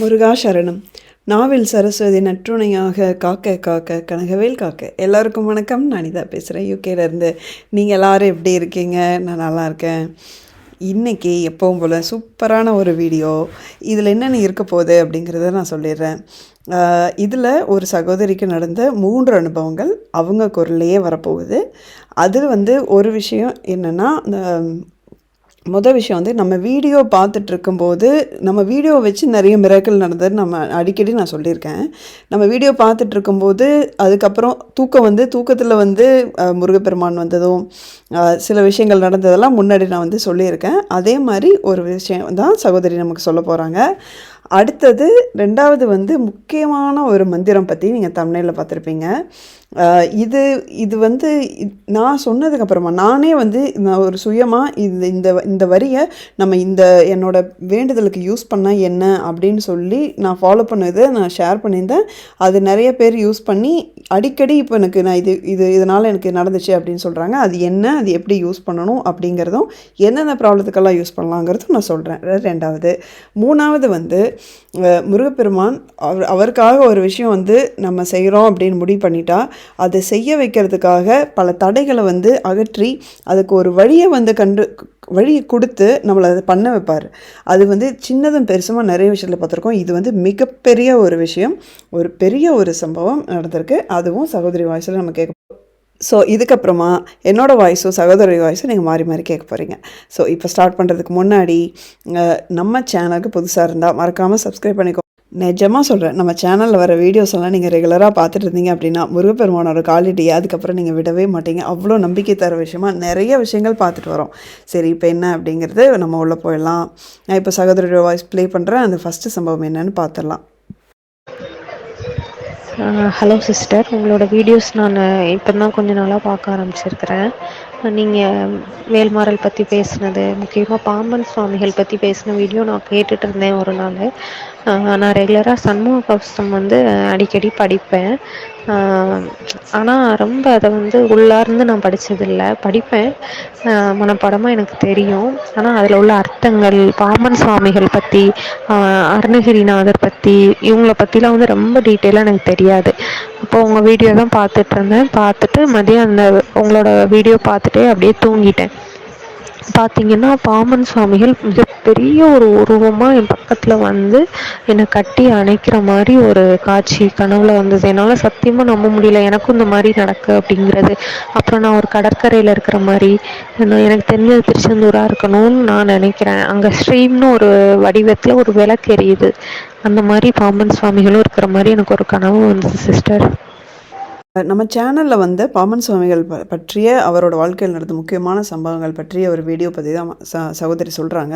முருகா சரணம் நாவில் சரஸ்வதி நற்றுணையாக காக்க காக்க கனகவேல் காக்க. எல்லாருக்கும் வணக்கம். நான் இதாக பேசுகிறேன் யூகேலேருந்து நீங்கள் எல்லோரும் எப்படி இருக்கீங்க? நான் நல்லா இருக்கேன். இன்றைக்கி எப்பவும் போல் சூப்பரான ஒரு வீடியோ. இதில் என்னென்ன இருக்க போகுது அப்படிங்கிறத நான் சொல்லிடுறேன். இதில் ஒரு சகோதரிக்கு நடந்த மூன்று அனுபவங்கள் அவங்க குரல்லையே வரப்போகுது. அதில் வந்து ஒரு விஷயம் என்னென்னா இந்த மொதல் விஷயம் வந்து நம்ம வீடியோ பார்த்துட்டு இருக்கும்போது நம்ம வீடியோ வச்சு நிறைய மிராக்கள் நடந்தது நம்ம அடிக்கடி நான் சொல்லியிருக்கேன். நம்ம வீடியோ பார்த்துட்டு இருக்கும்போது அதுக்கப்புறம் தூக்கம் வந்து தூக்கத்தில் வந்து முருகப்பெருமான் வந்ததும் சில விஷயங்கள் நடந்ததெல்லாம் முன்னாடி நான் வந்து சொல்லியிருக்கேன். அதே மாதிரி ஒரு விஷயம் தான் சகோதரி நமக்கு சொல்ல போகிறாங்க அடுத்தது ரெண்டாவது வந்து முக்கியமான ஒரு மந்திரம் பற்றி நீங்கள் தமிழில் பார்த்துருப்பீங்க. இது இது வந்து நான் சொன்னதுக்கப்புறமா நானே வந்து நான் ஒரு சுயமாக இந்த இந்த இந்த வரியை நம்ம இந்த என்னோட வேண்டுதலுக்கு யூஸ் பண்ணால் என்ன அப்படின்னு சொல்லி நான் ஃபாலோ பண்ணதை நான் ஷேர் பண்ணியிருந்தேன். அது நிறைய பேர் யூஸ் பண்ணி அடிக்கடி இப்போ எனக்கு நான் இது இது இதனால் எனக்கு நடந்துச்சு அப்படின்னு சொல்கிறாங்க அது என்ன அது எப்படி யூஸ் பண்ணணும் அப்படிங்கிறதும் என்னென்ன ப்ராப்ளத்துக்கெல்லாம் யூஸ் பண்ணலாங்கிறதும் நான் சொல்கிறேன் ரெண்டாவது. மூணாவது வந்து முருகப்பெருமான் அவர் அவருக்காக ஒரு விஷயம் வந்து நம்ம செய்கிறோம் அப்படின்னு முடிவு பண்ணிட்டா அதை செய்ய வைக்கிறதுக்காக பல தடைகளை வந்து அகற்றி அதுக்கு ஒரு வழியை வந்து கண்டு வழியை கொடுத்து நம்மளை அதை பண்ண வைப்பார். அது வந்து சின்னதும் பெருசுமா நிறைய விஷயத்தில் பார்த்துருக்கோம். இது வந்து மிகப்பெரிய ஒரு விஷயம். ஒரு பெரிய ஒரு சம்பவம் நடந்திருக்கு. அதுவும் சகோதரி வாய்ஸில் நம்ம கேட்க ஸோ இதுக்கப்புறமா என்னோட வாய்ஸும் சகோதரி வாய்ஸும் நீங்கள் மாறி மாறி கேட்க போகிறீங்க ஸோ இப்போ ஸ்டார்ட் பண்ணுறதுக்கு முன்னாடி நம்ம சேனலுக்கு புதுசாக இருந்தால் மறக்காமல் சப்ஸ்கிரைப் பண்ணிக்கோ நிஜமாக சொல்கிறேன் நம்ம சேனலில் வர வீடியோஸ் எல்லாம் நீங்கள் ரெகுலராக பார்த்துட்டு இருந்தீங்க அப்படின்னா முருகப்பெருமானோட குவாலிட்டியை அதுக்கப்புறம் நீங்கள் விடவே மாட்டீங்க. அவ்வளோ நம்பிக்கை தர விஷயமா நிறைய விஷயங்கள் பார்த்துட்டு வரோம். சரி இப்போ என்ன அப்படிங்கிறது நம்ம உள்ளே போயிடலாம். நான் இப்போ சகோதரியோட வாய்ஸ் ப்ளே பண்ணுறேன் அந்த ஃபஸ்ட்டு சம்பவம் என்னன்னு பார்த்துடலாம். ஹலோ சிஸ்டர் உங்களோட வீடியோஸ் நான் இப்போ தான் கொஞ்ச நாளாக பார்க்க ஆரம்பிச்சிருக்கிறேன். நீங்கள் வேல்மாறல் பற்றி பேசுனது முக்கியமாக பாம்பன் சுவாமிகள் பற்றி பேசின வீடியோ நான் கேட்டுட்டு இருந்தேன் ஒரு நாள். நான் ரெகுலராக சண்முக கவசம் வந்து அடிக்கடி படிப்பேன். ஆனால் ரொம்ப அதை வந்து உள்ளார்ந்து நான் படித்ததில்லை படிப்பேன். மனப்பாடமாக எனக்கு தெரியும். ஆனால் அதில் உள்ள அர்த்தங்கள் பாம்பன் சுவாமிகள் பற்றி அருணகிரிநாதர் பற்றி இவங்கள பற்றிலாம் வந்து ரொம்ப டீட்டெயிலாக எனக்கு தெரியாது. இப்போ உங்கள் வீடியோ தான் பார்த்துட்ருந்தேன் பார்த்துட்டு மதியம் அந்த உங்களோட வீடியோ பார்த்துட்டே அப்படியே தூங்கிட்டேன். பார்த்தீங்கன்னா பாமன் சுவாமிகள் மிகப்பெரிய ஒரு உருவமாக என் பக்கத்தில் வந்து என்னை கட்டி அணைக்கிற மாதிரி ஒரு காட்சி கனவுல வந்தது. என்னால் சத்தியமாக நம்ப முடியல. எனக்கும் இந்த மாதிரி நடக்கு அப்படிங்கிறது. அப்புறம் நான் ஒரு கடற்கரையில் இருக்கிற மாதிரி எனக்கு தெரிஞ்சது திருச்செந்தூராக இருக்கணும்னு நான் நினைக்கிறேன். அங்கே ஸ்ட்ரீம்னு ஒரு வடிவத்தில் ஒரு விளக்கு எரியுது அந்த மாதிரி பாம்பன் சுவாமிகளும் இருக்கிற மாதிரி எனக்கு ஒரு கனவு வந்தது சிஸ்டர் நம்ம சேனலில் வந்து பாமன் சுவாமிகள் ப- பற்றிய அவரோட வாழ்க்கையில் நடந்த முக்கியமான சம்பவங்கள் பற்றிய ஒரு வீடியோ பற்றி தான் ச சகோதரி சொல்கிறாங்க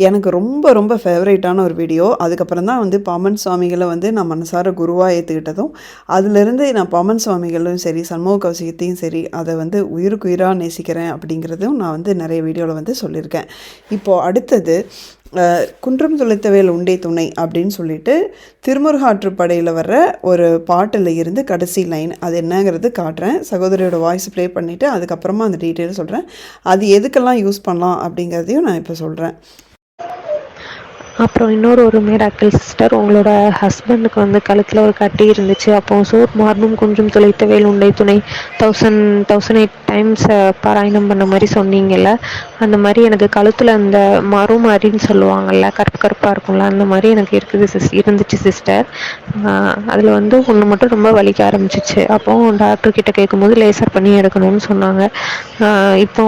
எனக்கு ரொம்ப ரொம்ப ஃபேவரேட்டான ஒரு வீடியோ அதுக்கப்புறம் தான் வந்து பாமன் சுவாமிகளை வந்து நான் மனசார குருவாக ஏற்றுக்கிட்டதும் அதுலேருந்து நான் பாமன் சுவாமிகளும் சரி சண்முக கௌசிகத்தையும் சரி அதை வந்து உயிருக்கு உயிராக நேசிக்கிறேன் அப்படிங்கிறதும் நான் வந்து நிறைய வீடியோவில் வந்து சொல்லியிருக்கேன். இப்போது அடுத்தது குன்றம் துளைத்தவேல் உண்டே துணை அப்படின்னு சொல்லிட்டு திருமுருகாற்றுப்படையில் வர்ற ஒரு பாட்டில் இருந்து கடைசி லைன் அது என்னங்கிறது காட்டுறேன். சகோதரியோட வாய்ஸ் ப்ளே பண்ணிவிட்டு அதுக்கப்புறமா அந்த டீட்டெயில் சொல்கிறேன் அது எதுக்கெல்லாம் யூஸ் பண்ணலாம் அப்படிங்கிறதையும் நான் இப்போ சொல்கிறேன் அப்புறம் இன்னொரு ஒரு மிராக்கிள் சிஸ்டர் உங்களோட ஹஸ்பண்டுக்கு வந்து கழுத்தில் ஒரு கட்டி இருந்துச்சு. அப்போ சோர் மார்பும் குன்றும் துளைத்த வேல் உண்டை துணை. தௌசண்ட் தௌசண்ட் எயிட் டைம்ஸ் பாராயணம் பண்ண மாதிரி சொன்னீங்கல்ல. அந்த மாதிரி எனக்கு கழுத்தில் அந்த மறு மாதிரின்னு சொல்லுவாங்கல்ல கருப்பு கருப்பாக இருக்கும்ல அந்த மாதிரி எனக்கு இருக்குது சிஸ் இருந்துச்சு சிஸ்டர் அதில் வந்து ஒன்று மட்டும் ரொம்ப வலிக்க ஆரம்பிச்சிச்சு. அப்போ டாக்டர் கிட்ட கேட்கும்போது லேசர் பண்ணி எடுக்கணும்னு சொன்னாங்க. இப்போ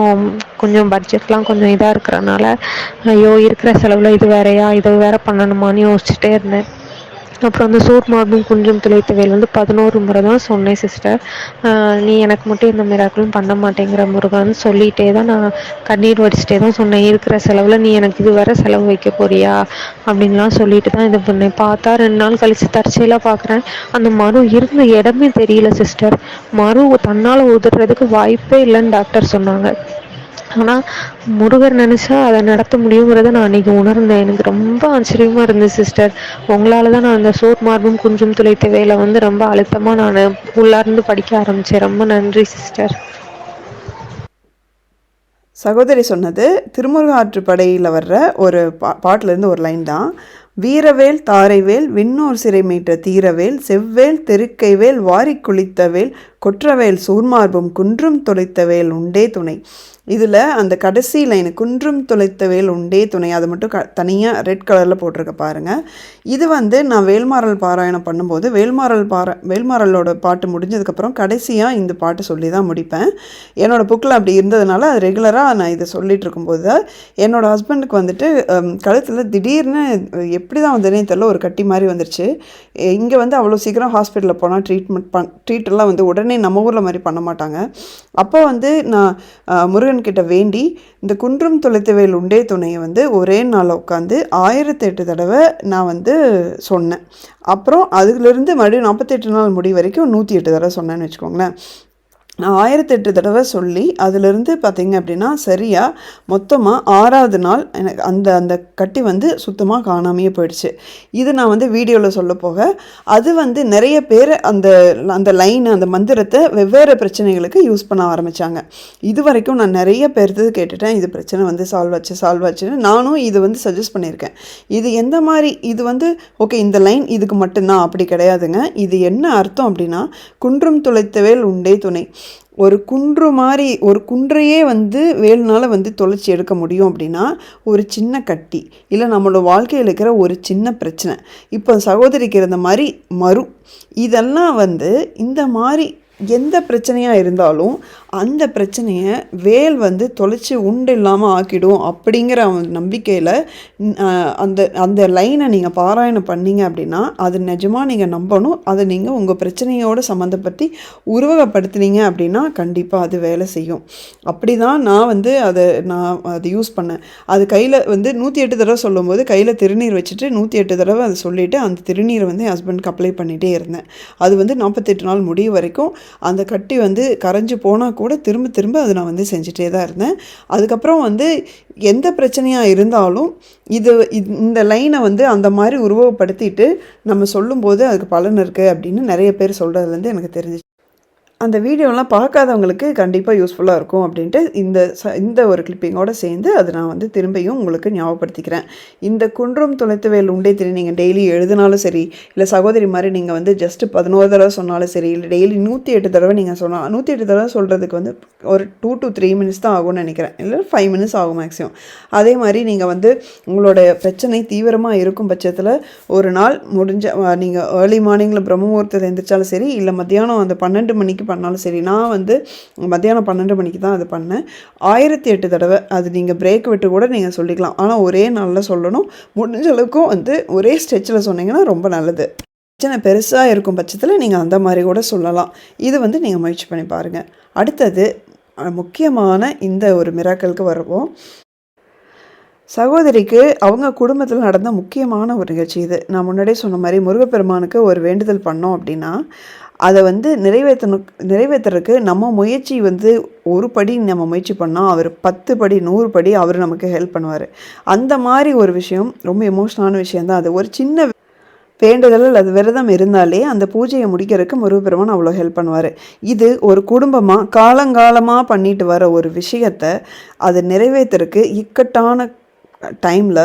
கொஞ்சம் பட்ஜெட்லாம் கொஞ்சம் இதாக இருக்கிறனால ஐயோ இருக்கிற செலவில் இது வேறையா இதை வேற பண்ணணுமான்னு யோசிச்சுட்டே இருந்தேன். அப்புறம் அந்த சூர் மார்பும் குன்றும் துளைத்த வேல் வந்து பதினோரு முறை தான் சொன்னேன் சிஸ்டர் நீ எனக்கு மட்டும் இந்த மிராக்களும் பண்ண மாட்டேங்கிற முருகான்னு சொல்லிட்டே தான் நான் கண்ணீர் வடிச்சிட்டே தான் சொன்னேன். இருக்கிற செலவில் நீ எனக்கு இது வேற செலவு வைக்க போறியா? அப்படின்லாம் சொல்லிட்டு தான் இது பண்ணேன். பார்த்தா ரெண்டு நாள் கழிச்சு தற்செயலாக பார்க்குறேன். அந்த மரு இருந்த இடமே தெரியல சிஸ்டர் மரு தன்னால் உதிர்றதுக்கு வாய்ப்பே இல்லைன்னு டாக்டர் சொன்னாங்க. ஆனால் முருகர் நினச்சா அதை நடத்த முடியுங்கிறத நான் அன்னைக்கு உணர்ந்தேன். எனக்கு ரொம்ப ஆச்சரியமா இருந்தது சிஸ்டர் உங்களால் தான் நான் அந்த சோர் மார்பும் குஞ்சும் துளைத்த வேலை வந்து ரொம்ப அழுத்தமாக நான் உள்ளார்ந்து படிக்க ஆரம்பித்தேன் ரொம்ப நன்றி சிஸ்டர் சகோதரி சொன்னது திருமுருகாற்றுப்படையில் வர்ற ஒரு பா பாட்டிலேருந்து ஒரு லைன் தான். வீரவேல் தாரைவேல் விண்ணோர் சிறை மீட்ட தீரவேல் செவ்வேல் தெருக்கைவேல் வாரி குளித்தவேல் கொற்றவேல் சூர்மார்பும் குன்றும் தொலைத்தவேல் உண்டே துணை. இதில் அந்த கடைசி லைனு குன்றும் தொலைத்த வேல் உண்டே துணை. அதை மட்டும் க தனியாக ரெட் கலரில் போட்டிருக்க பாருங்கள் இது வந்து நான் வேல்மாறல் பாராயணம் பண்ணும்போது வேல்மாறல் பாரா வேல்மாறலோட பாட்டு முடிஞ்சதுக்கப்புறம் கடைசியாக இந்த பாட்டு சொல்லி தான் முடிப்பேன் என்னோடய புக்கில் அப்படி இருந்ததுனால அது ரெகுலராக நான் இதை சொல்லிகிட்டு இருக்கும்போது தான் என்னோடய ஹஸ்பண்டுக்கு வந்துட்டு கழுத்தில் திடீர்னு எப்படி தான் வந்ததுனே தெரில ஒரு கட்டி மாதிரி வந்துருச்சு. இங்கே வந்து அவ்வளோ சீக்கிரம் ஹாஸ்பிட்டலில் போனால் ட்ரீட்மெண்ட் பண் ட்ரீட்டெல்லாம் வந்து உடனே நம்ம ஊரில் மாதிரி பண்ண மாட்டாங்க. அப்போ வந்து நான் முருகன் கிட்ட வேண்டி இந்த குன்றும் தொலைத்தவேல் உண்டே துணையை வந்து ஒரே நாளில் உட்காந்து ஆயிரத்தி எட்டு தடவை நான் வந்து சொன்னேன். அப்புறம் அதுலேருந்து மறுபடியும் நாற்பத்தெட்டு நாள் முடி வரைக்கும் நூற்றி எட்டு தடவை சொன்னேன்னு வச்சுக்கோங்களேன். ஆயிரத்தெட்டு தடவை சொல்லி அதிலிருந்து பார்த்திங்க அப்படின்னா சரியாக மொத்தமாக ஆறாவது நாள் எனக்கு அந்த அந்த கட்டி வந்து சுத்தமாக காணாமையே போயிடுச்சு. இது நான் வந்து வீடியோவில் சொல்ல போக அது வந்து நிறைய பேர் அந்த அந்த லைன் அந்த மந்திரத்தை வெவ்வேறு பிரச்சனைகளுக்கு யூஸ் பண்ண ஆரம்பித்தாங்க இது வரைக்கும் நான் நிறைய பேர்த்து கேட்டுட்டேன் இது பிரச்சனை வந்து சால்வ் ஆச்சு சால்வ் ஆச்சுன்னு நானும் இது வந்து சஜஸ்ட் பண்ணியிருக்கேன். இது எந்த மாதிரி இது வந்து ஓகே இந்த லைன் இதுக்கு மட்டும்தான் அப்படி கிடையாதுங்க. இது என்ன அர்த்தம் அப்படின்னா குன்றும் துளைத்தவேல் உண்டே துணை. ஒரு குன்று மாதிரி ஒரு குன்றையே வந்து வேலுனால் வந்து தொலைச்சி எடுக்க முடியும் அப்படின்னா ஒரு சின்ன கட்டி இல்லை நம்மளோட வாழ்க்கையில் இருக்கிற ஒரு சின்ன பிரச்சனை. இப்போ சகோதரிக்கு இருந்த மாதிரி மறு. இதெல்லாம் வந்து இந்த மாதிரி எந்த பிரச்சனையாக இருந்தாலும் அந்த பிரச்சனையை வேல் வந்து தொலைச்சி உண்டு இல்லாமல் ஆக்கிடும் அப்படிங்கிற நம்பிக்கையில் அந்த அந்த லைனை நீங்கள் பாராயணம் பண்ணீங்க அப்படின்னா அது நிஜமாக நீங்கள் நம்பணும். அதை நீங்கள் உங்கள் பிரச்சனையோடு சம்மந்தப்பட்டு உருவகப்படுத்துனீங்க அப்படின்னா கண்டிப்பாக அது வேலை செய்யும். அப்படி தான் நான் வந்து அதை நான் அதை யூஸ் பண்ணேன். அது கையில் வந்து நூற்றி எட்டு தடவை சொல்லும்போது கையில் திருநீர் வச்சுட்டு நூற்றி எட்டு தடவை அதை சொல்லிவிட்டு அந்த திருநீரை வந்து என் ஹஸ்பண்ட்க்கு அப்ளை பண்ணிகிட்டே இருந்தேன். அது வந்து நாற்பத்தெட்டு நாள் முடிய வரைக்கும் அந்த கட்டி வந்து கரைஞ்சி போனால் கூட திரும்ப திரும்ப அதை நான் வந்து செஞ்சுட்டே தான் இருந்தேன். அதுக்கப்புறம் வந்து எந்த பிரச்சனையாக இருந்தாலும் இது இந்த லைனை வந்து அந்த மாதிரி உருவப்படுத்திட்டு நம்ம சொல்லும்போது அதுக்கு பலன் இருக்குது அப்படின்னு நிறைய பேர் சொல்கிறதுலேருந்து எனக்கு தெரிஞ்சிச்சு. அந்த வீடியோலாம் பார்க்காதவங்களுக்கு கண்டிப்பாக யூஸ்ஃபுல்லாக இருக்கும் அப்படின்ட்டு இந்த ச இந்த ஒரு கிளிப்பிங்கோடு சேர்ந்து அதை நான் வந்து திரும்பியும் உங்களுக்கு ஞாபகப்படுத்திக்கிறேன். இந்த குன்றும் துளைத்துவேல் உண்டே திரு நீங்கள் டெய்லி எழுதினாலும் சரி இல்லை சகோதரி மாதிரி நீங்கள் வந்து ஜஸ்ட்டு பதினோரு தடவை சொன்னாலும் சரி இல்லை டெய்லி நூற்றி எட்டு தடவை நீங்கள் சொன்னால் நூற்றி எட்டு தடவை சொல்கிறதுக்கு வந்து ஒரு டூ டு த்ரீ மினிட்ஸ் தான் ஆகும்னு நினைக்கிறேன். இல்லை ஃபைவ் மினிட்ஸ் ஆகும் மேக்ஸிமம் அதே மாதிரி நீங்கள் வந்து உங்களோட பிரச்சனை தீவிரமாக இருக்கும் பட்சத்தில் ஒரு நாள் முடிஞ்ச நீங்கள் ஏர்லி மார்னிங்கில் பிரம்மமுகூர்த்தத்தை எழுந்திரிச்சாலும் சரி இல்லை மத்தியானம் அந்த பன்னெண்டு மணிக்கு பண்ணாலும் சரி நான் வந்து மத்தியானம் பன்னெண்டு மணிக்கு தான் அது பண்ணேன். ஆயிரத்தி எட்டு தடவை அது நீங்கள் பிரேக் விட்டு கூட நீங்கள் சொல்லிக்கலாம். ஆனால் ஒரே நாளில் சொல்லணும். முடிஞ்ச அளவுக்கும் வந்து ஒரே ஸ்டெச்சில் சொன்னீங்கன்னா ரொம்ப நல்லது. பிரச்சனை பெருசாக இருக்கும் பட்சத்தில் நீங்கள் அந்த மாதிரி கூட சொல்லலாம். இது வந்து நீங்கள் முயற்சி பண்ணி பாருங்கள் அடுத்தது முக்கியமான இந்த ஒரு மிராக்களுக்கு வருவோம். சகோதரிக்கு அவங்க குடும்பத்தில் நடந்த முக்கியமான ஒரு நிகழ்ச்சி இது. நான் முன்னாடியே சொன்ன மாதிரி முருகப்பெருமானுக்கு ஒரு வேண்டுதல் பண்ணோம் அப்படின்னா அதை வந்து நிறைவேற்றணும் நிறைவேற்றுறதுக்கு நம்ம முயற்சி வந்து ஒரு படி நம்ம முயற்சி பண்ணால் அவர் பத்து படி நூறு படி அவர் நமக்கு ஹெல்ப் பண்ணுவார். அந்த மாதிரி ஒரு விஷயம் ரொம்ப எமோஷ்னலான விஷயந்தான் அது ஒரு சின்ன வேண்டுதல் அது விரதம் இருந்தாலே அந்த பூஜையை முடிக்கிறதுக்கு முருகப்பெருமான் அவ்வளோ ஹெல்ப் பண்ணுவார். இது ஒரு குடும்பமாக காலங்காலமாக பண்ணிட்டு வர ஒரு விஷயத்தை அதை நிறைவேற்றுறதுக்கு இக்கட்டான டைமில்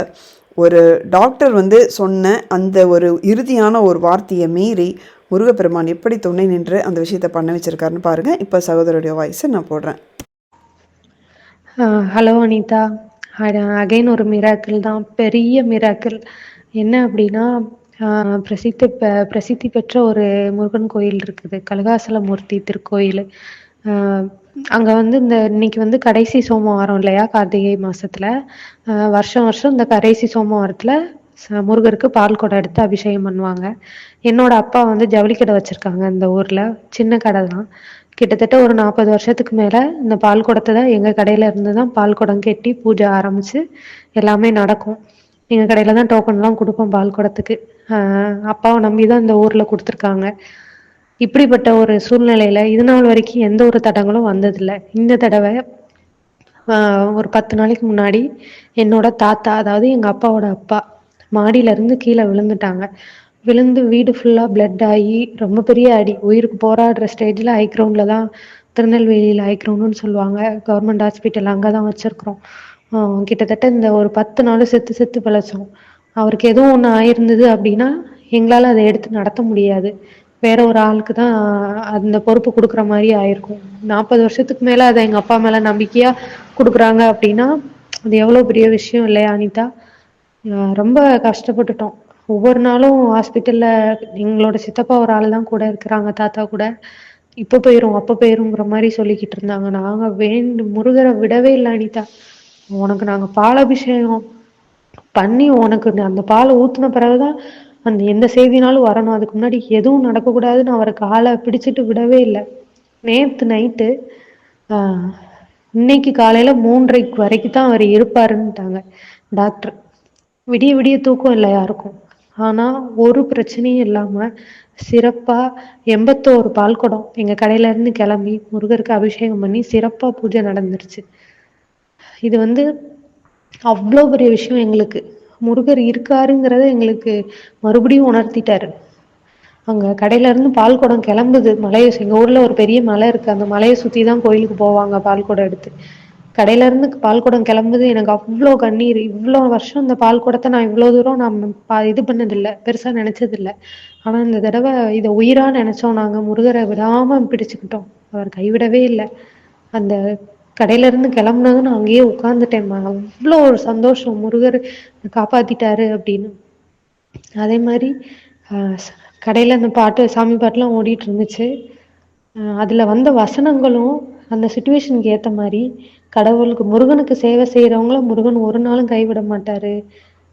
ஒரு டாக்டர் வந்து சொன்ன அந்த ஒரு இறுதியான ஒரு வார்த்தையை மீறி முருகப்பெருமான் எப்படி துணை நின்று அந்த விஷயத்தை பண்ண வச்சுருக்காருன்னு பாருங்கள் இப்போ சகோதரருடைய வாய்ஸை நான் போடுறேன். ஹலோ அனிதா. அகைன் ஒரு மிராக்கிள் தான். பெரிய மிராக்கிள் என்ன அப்படின்னா பிரசித்தி பிரசித்தி பெற்ற ஒரு முருகன் கோயில் இருக்குது. கலகாசலமூர்த்தி திருக்கோயில். அங்கே வந்து இந்த இன்னைக்கு வந்து கடைசி சோமவாரம் இல்லையா கார்த்திகை மாசத்துல. வருஷம் வருஷம் இந்த கடைசி சோமவாரத்தில் முருகருக்கு பால் குடம் எடுத்து அபிஷேகம் பண்ணுவாங்க. என்னோட அப்பா வந்து ஜவுளி கடை வச்சிருக்காங்க இந்த ஊர்ல சின்ன கடை தான். கிட்டத்தட்ட ஒரு நாற்பது வருஷத்துக்கு மேல இந்த பால் குடத்தை தான் எங்க கடையில இருந்து தான் பால் குடம் கட்டி பூஜை ஆரம்பிச்சு எல்லாமே நடக்கும். எங்க கடையில தான் டோக்கன் எல்லாம் கொடுப்போம் பால் குடத்துக்கு. அப்பாவை நம்பி தான் இந்த ஊர்ல கொடுத்துருக்காங்க. இப்படிப்பட்ட ஒரு சூழ்நிலையில இது நாள் வரைக்கும் எந்த ஒரு தடங்களும் வந்ததில்லை. இந்த தடவை ஒரு பத்து நாளைக்கு முன்னாடி என்னோட தாத்தா அதாவது எங்க அப்பாவோட அப்பா மாடியில இருந்து கீழே விழுந்துட்டாங்க. விழுந்து வீடு ஃபுல்லா பிளட் ஆகி ரொம்ப பெரிய அடி. உயிருக்கு போராடுற ஸ்டேஜ்ல ஹை கிரவுண்ட்ல தான் திருநெல்வேலியில் ஹை கிரவுண்டுன்னு சொல்லுவாங்க. கவர்மெண்ட் ஹாஸ்பிட்டல் அங்கதான் வச்சிருக்கிறோம். கிட்டத்தட்ட இந்த ஒரு பத்து நாள் செத்து செத்து பிழைச்சோம் அவருக்கு எதுவும் ஒன்று ஆயிருந்தது அப்படின்னா எங்களால் அதை எடுத்து நடத்த முடியாது. வேற ஒரு ஆளுக்கு தான் அந்த பொறுப்பு கொடுக்குற மாதிரி ஆயிருக்கும். நாற்பது வருஷத்துக்கு மேலே அதை எங்கள் அப்பா மேலே நம்பிக்கையாக கொடுக்குறாங்க அப்படின்னா அது எவ்வளோ பெரிய விஷயம் இல்லையா அனிதா? ஆஹ் ரொம்ப கஷ்டப்பட்டுட்டோம். ஒவ்வொரு நாளும் ஹாஸ்பிட்டல்ல எங்களோட சித்தப்பா ஒரு ஆள் தான் கூட இருக்கிறாங்க தாத்தா கூட. இப்ப போயிரும் அப்ப போயிருங்கிற மாதிரி சொல்லிக்கிட்டு இருந்தாங்க. நாங்க வேண்டு முருகரை விடவே இல்லை அனிதா. உனக்கு நாங்க பாலாபிஷேகம் பண்ணி உனக்கு அந்த பாலை ஊத்துன பிறகுதான் அந்த எந்த செய்தினாலும் வரணும். அதுக்கு முன்னாடி எதுவும் நடக்கக்கூடாதுன்னு அவரை காலை பிடிச்சிட்டு விடவே இல்லை. நேற்று நைட்டு இன்னைக்கு காலையில மூன்றரைக்கு வரைக்கும் தான் அவர் இருப்பாருன்ட்டாங்க டாக்டர் விடிய விடிய தூக்கம் இல்லை யாருக்கும். ஆனா ஒரு பிரச்சனையும் இல்லாம சிறப்பா எண்பத்தோரு பால் குடம் எங்க கடையில இருந்து கிளம்பி முருகருக்கு அபிஷேகம் பண்ணி சிறப்பா பூஜை நடந்துருச்சு. இது வந்து அவ்வளோ பெரிய விஷயம் எங்களுக்கு. முருகர் இருக்காருங்கிறத எங்களுக்கு மறுபடியும் உணர்த்திட்டாரு. அங்க கடையில இருந்து பால் குடம் கிளம்புது. மலையை எங்க ஊர்ல ஒரு பெரிய மலை இருக்கு. அந்த மலையை சுத்தி தான் கோயிலுக்கு போவாங்க பால் குடம் எடுத்து. கடையில இருந்து பால் குடம் கிளம்புது. எனக்கு அவ்வளோ கண்ணீர். இவ்வளோ வருஷம் இந்த பால் குடத்தை நான் இவ்வளோ தூரம் நான் பா- இது பண்ணதில்லை. பெருசா நினைச்சதில்லை. ஆனா இந்த தடவை இதை உயிரா நினைச்சோம் நாங்க. முருகரை விடாம பிடிச்சுக்கிட்டோம். அவர் கைவிடவே இல்லை. அந்த கடையில இருந்து கிளம்புனதும் நான் அங்கேயே உட்காந்துட்டேன் அவ்வளோ ஒரு சந்தோஷம். முருகர் காப்பாத்திட்டாரு அப்படின்னு. அதே மாதிரி ஆஹ் கடையில அந்த பாட்டு சாமி பாட்டுலாம் ஓடிட்டு இருந்துச்சு. ஆஹ் அதுல வந்த வசனங்களும் அந்த சுச்சுவேஷனுக்கு ஏத்த மாதிரி கடவுளுக்கு முருகனுக்கு சேவை செய்யறவங்கள முருகன் ஒரு நாளும் கைவிட மாட்டாரு.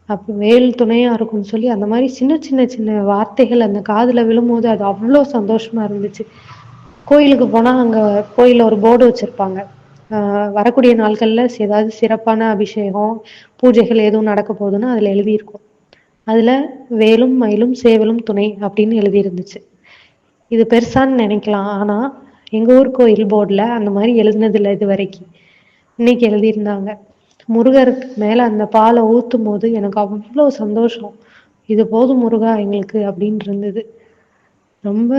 அப்போ வேல் துணையா இருக்கும்னு சொல்லி அந்த மாதிரி சின்ன சின்ன சின்ன வார்த்தைகள் அந்த காதுல விழும்போது அது அவ்வளோ சந்தோஷமா இருந்துச்சு. கோயிலுக்கு போனா அங்க கோயில ஒரு போர்டு வச்சிருப்பாங்க. வரக்கூடிய நாட்கள்ல ஏதாவது சிறப்பான அபிஷேகம் பூஜைகள் எதுவும் நடக்க போகுதுன்னா அதுல எழுதியிருக்கும். அதுல வேலும் மயிலும் சேவலும் துணை அப்படின்னு எழுதி இருந்துச்சு இது பெருசான்னு நினைக்கலாம். ஆனா எங்க ஊர் கோயில் போர்டுல அந்த மாதிரி எழுதினது இல்லை இது வரைக்கும். இன்னைக்கு எழுதியிருந்தாங்க. முருகருக்கு மேல அந்த பாலை ஊத்தும் போது எனக்கு அவ்வளோ சந்தோஷம். இது போதும் முருகா எங்களுக்கு அப்படின்னு இருந்தது. ரொம்ப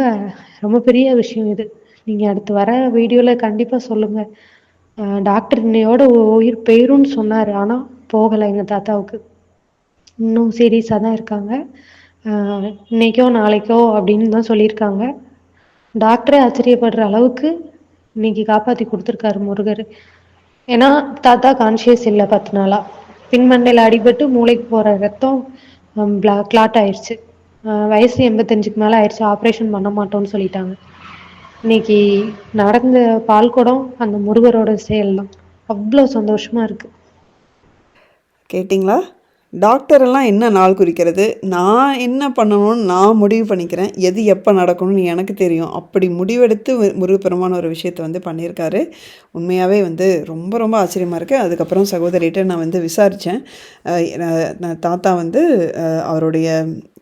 ரொம்ப பெரிய விஷயம் இது. நீங்க அடுத்து வர வீடியோல கண்டிப்பா சொல்லுங்க. டாக்டர் இன்னையோட உயிர் போயிரும்னு சொன்னார். ஆனால் போகலை எங்கள் தாத்தாவுக்கு. இன்னும் சீரியஸாக தான் இருக்காங்க. இன்னைக்கோ நாளைக்கோ அப்படின்னு தான் சொல்லியிருக்காங்க. டாக்டரே ஆச்சரியப்படுற அளவுக்கு இன்னைக்கு காப்பாற்றி கொடுத்துருக்காரு முருகர். ஏன்னா தாத்தா கான்சியஸ் இல்லை பத்து நாளா. பின்மண்டையில் அடிபட்டு மூளைக்கு போகிற ரத்தம் கிளாட் ஆயிடுச்சு வயசு எண்பத்தஞ்சுக்கு மேலே ஆயிடுச்சு ஆப்ரேஷன் பண்ண மாட்டோம்னு சொல்லிட்டாங்க. இன்னைக்கு நடந்த பால்குடம் அந்த முருகரோட செயல் தான் அவ்வளோ சந்தோஷமாக இருக்கு. கேட்டிங்களா? டாக்டர் எல்லாம் என்ன நாள் குறிக்கிறது? நான் என்ன பண்ணணும்னு நான் முடிவு பண்ணிக்கிறேன். எது எப்போ நடக்கணும்னு எனக்கு தெரியும். அப்படி முடிவெடுத்து முருகப்பெருமான ஒரு விஷயத்தை வந்து பண்ணியிருக்காரு. உண்மையாகவே வந்து ரொம்ப ரொம்ப ஆச்சரியமாக இருக்குது அதுக்கப்புறம் சகோதரிகிட்ட நான் வந்து விசாரித்தேன் தாத்தா வந்து அவருடைய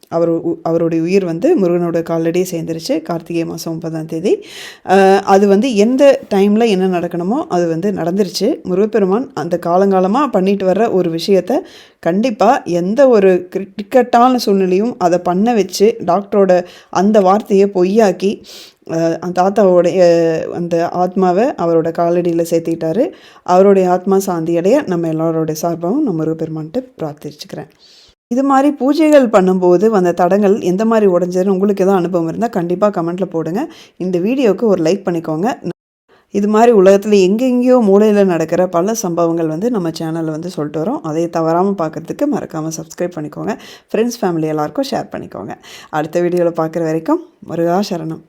அவர் உ- அவருடைய உயிர் வந்து முருகனோட காலடியே சேர்ந்துருச்சு கார்த்திகை மாதம் முப்பதாம் தேதி. அது வந்து எந்த டைமில் என்ன நடக்கணுமோ அது வந்து நடந்துருச்சு. முருகப்பெருமான் அந்த காலங்காலமாக பண்ணிட்டு வர்ற ஒரு விஷயத்த கண்டிப்பாக எந்த ஒரு கிரிக்கெட்டான சூழ்நிலையும் அதை பண்ண வச்சு டாக்டரோட அந்த வார்த்தையை பொய்யாக்கி தாத்தாவோடைய அந்த ஆத்மாவை அவரோட காலடியில் சேர்த்திட்டாரு அவருடைய ஆத்மா சாந்தி அடைய நம்ம எல்லாரோடைய சார்பாகவும் நம்ம முருகப்பெருமான்ட்டு பிரார்த்திச்சுக்கிறேன். இது மாதிரி பூஜைகள் பண்ணும்போது வந்த தடங்கள் எந்த மாதிரி உடஞ்சதுன்னு உங்களுக்கு எதாவது அனுபவம் இருந்தால் கண்டிப்பாக கமெண்ட்டில் போடுங்க. இந்த வீடியோவுக்கு ஒரு லைக் பண்ணிக்கோங்க. இது மாதிரி உலகத்தில் எங்கெங்கேயோ மூலையில் நடக்கிற பல சம்பவங்கள் வந்து நம்ம சேனலில் வந்து சொல்லிட்டு வரோம். அதை தவறாமல் பார்க்குறதுக்கு மறக்காமல் சப்ஸ்கிரைப் பண்ணிக்கோங்க. ஃப்ரெண்ட்ஸ் ஃபேமிலி எல்லாருக்கும் ஷேர் பண்ணிக்கோங்க. அடுத்த வீடியோவில் பார்க்குற வரைக்கும் முருகா சரணம்.